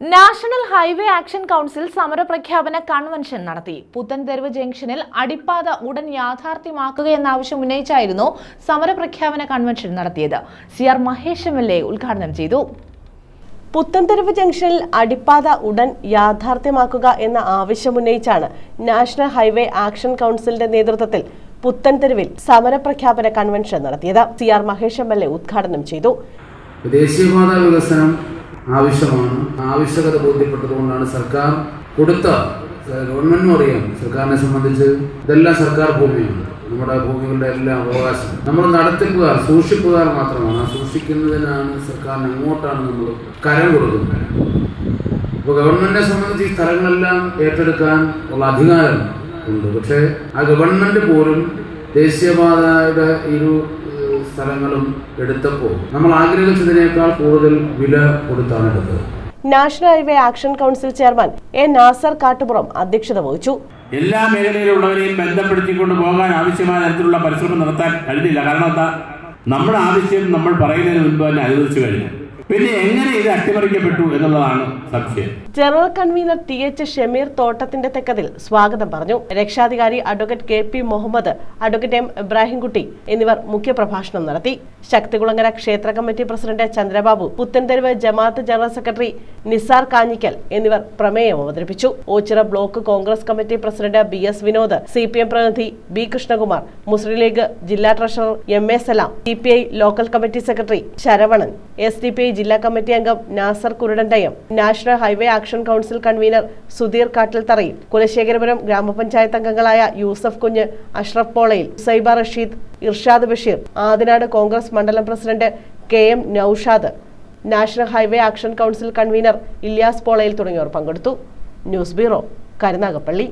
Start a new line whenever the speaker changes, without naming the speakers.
National highway action council സമരപ്രഖ്യാപന convention നടത്തി. പുത്തൻതെരുവ് ജംഗ്ഷനിൽ അടിപ്പാത ഉടൻ യാഥാർത്ഥ്യമാക്കുക എന്ന ആവശ്യം ഉന്നയിച്ചായിരുന്നു സമരപ്രഖ്യാപന കൺവെൻഷൻ നടത്തിയത്. C R Mahesh M L A ഉദ്ഘാടനം ചെയ്തു.
പുത്തൻതെരുവ് ജംഗ്ഷനിൽ അടിപ്പാത ഉടൻ യാഥാർത്ഥ്യമാക്കുക എന്ന ആവശ്യമുന്നയിച്ചാണ് നാഷണൽ ഹൈവേ ആക്ഷൻ കൗൺസിലിന്റെ നേതൃത്വത്തിൽ പുത്തൻതെരുവിൽ സമരപ്രഖ്യാപന കൺവെൻഷൻ നടത്തിയത്. C R Mahesh M L A ഉദ്ഘാടനം ചെയ്തു.
ദേശീയപാത വികസനം ആവശ്യമാണ്. ആവശ്യകത ബോധ്യപ്പെട്ടതുകൊണ്ടാണ് സർക്കാർ കൊടുത്ത ഗവൺമെന്റിനും അറിയാം സർക്കാരിനെ സംബന്ധിച്ച് ഇതെല്ലാം സർക്കാർ ഭൂമിയാണ്. നമ്മുടെ ഭൂമികളുടെ എല്ലാം അവകാശം നമ്മൾ നടത്തിപ്പുകാർ സൂക്ഷിപ്പുകാർ മാത്രമാണ്. ആ സൂക്ഷിക്കുന്നതിനാണ് സർക്കാരിന് എങ്ങോട്ടാണ് നമ്മൾ കരം കൊടുക്കുന്നത്? അപ്പോൾ ഗവൺമെന്റിനെ സംബന്ധിച്ച് ഈ സ്ഥലങ്ങളെല്ലാം ഏറ്റെടുക്കാൻ ഉള്ള അധികാരം ഉണ്ട്. പക്ഷേ ആ ഗവൺമെന്റ് പോലും ദേശീയപാതയുടെ ഒരു സ്ഥലങ്ങളും എടുത്തപ്പോൾ നമ്മൾ ആഗ്രഹിച്ചതിനേക്കാൾ കൂടുതൽ വില കൊടുത്താണ് എടുത്തത്.
National highway action council chairman A Nasar Kattupuram അധ്യക്ഷത വഹിച്ചു.
എല്ലാ മേഖലയിലുള്ളവരെയും ബന്ധപ്പെടുത്തിക്കൊണ്ട് പോകാൻ ആവശ്യമായ തരത്തിലുള്ള പരിശ്രമം നടത്താൻ കഴിഞ്ഞില്ല. കാരണം എന്താ? നമ്മുടെ ആവശ്യം നമ്മൾ പറയുന്നതിന് മുൻപ് തന്നെ അനുവദിച്ചു കഴിഞ്ഞു. പിന്നെ എങ്ങനെ ഇത് അട്ടിമറിക്കപ്പെട്ടു എന്നുള്ളതാണ് സംശയം
general convener T H Shameer തോട്ടത്തിന്റെ തെക്കതിൽ സ്വാഗതം പറഞ്ഞു. രക്ഷാധികാരി advocate K P Muhammad advocate M Ibrahimkutty എന്നിവർ മുഖ്യപ്രഭാഷണം നടത്തി. ശക്തികുളങ്ങര ക്ഷേത്ര committee president Chandrababu Puthantheruvu Jamaat general secretary Nisar Kanjikkal എന്നിവർ പ്രമേയം അവതരിപ്പിച്ചു. Ochira block Congress committee president B S Vinod C P M പ്രതിനിധി ബി കൃഷ്ണകുമാർ മുസ്ലിം ലീഗ് ജില്ലാ treasurer M A Salam C P I local committee secretary Saravanan S D P I ജില്ലാ committee അംഗം Nasar Kurudandayam national highway action council convener Sudheer Kattiltharayil Kulasekharapuram ഗ്രാമപഞ്ചായത്ത് അംഗങ്ങളായ യൂസഫ് കുഞ്ഞ് അഷ്റഫ് പോളയിൽ സൈബ റഷീദ് ഇർഷാദ് ബഷീർ ആദിനാട് കോൺഗ്രസ് മണ്ഡലം president K M Naushad national highway action council convener Ilyas Polayil തുടങ്ങിയവർ പങ്കെടുത്തു. News bureau Karunagappally.